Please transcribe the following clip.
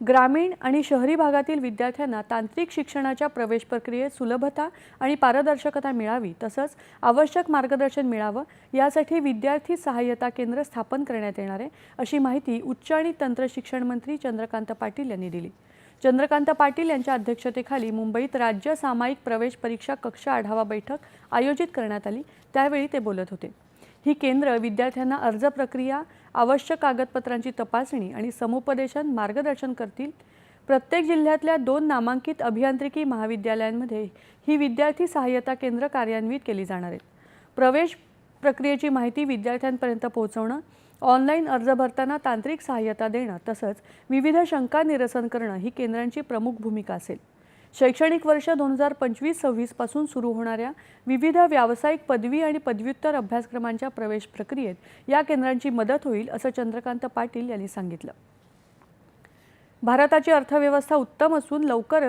ग्रामीण आणि शहरी भागातील विद्यार्थ्यांना तांत्रिक शिक्षणाच्या प्रवेश प्रक्रियेत सुलभता आणि पारदर्शकता मिळावी तसंच आवश्यक मार्गदर्शन मिळावं यासाठी विद्यार्थी सहाय्यता केंद्र स्थापन करण्यात येणार आहे अशी माहिती उच्च आणि तंत्र शिक्षण मंत्री चंद्रकांत पाटील यांनी दिली. चंद्रकांत पाटील यांच्या अध्यक्षतेखाली मुंबईत राज्य सामायिक प्रवेश परीक्षा कक्ष आढावा बैठक आयोजित करण्यात आली त्यावेळी ते बोलत होते. ही केंद्र विद्यार्थ्यांना अर्ज प्रक्रिया आवश्यक कागदपत्रांची तपासणी आणि समुपदेशन मार्गदर्शन करतील. प्रत्येक जिल्ह्यातल्या दोन नामांकित अभियांत्रिकी महाविद्यालयांमध्ये ही विद्यार्थी सहाय्यता केंद्र कार्यान्वित केली जाणार आहेत. प्रवेश प्रक्रियेची माहिती विद्यार्थ्यांपर्यंत पोहोचवणं ऑनलाईन अर्ज भरताना तांत्रिक सहाय्यता देणं तसंच विविध शंका निरसन करणं ही केंद्रांची प्रमुख भूमिका असेल. शैक्षणिक वर्ष दोन हजार पंचवीस सव्वीसपासून सुरू होणाऱ्या विविध व्यावसायिक पदवी आणि पदव्युत्तर अभ्यासक्रमांच्या प्रवेश प्रक्रियेत या केंद्रांची मदत होईल असं चंद्रकांत पाटील यांनी सांगितलं. भारताची अर्थव्यवस्था उत्तम असून लवकरच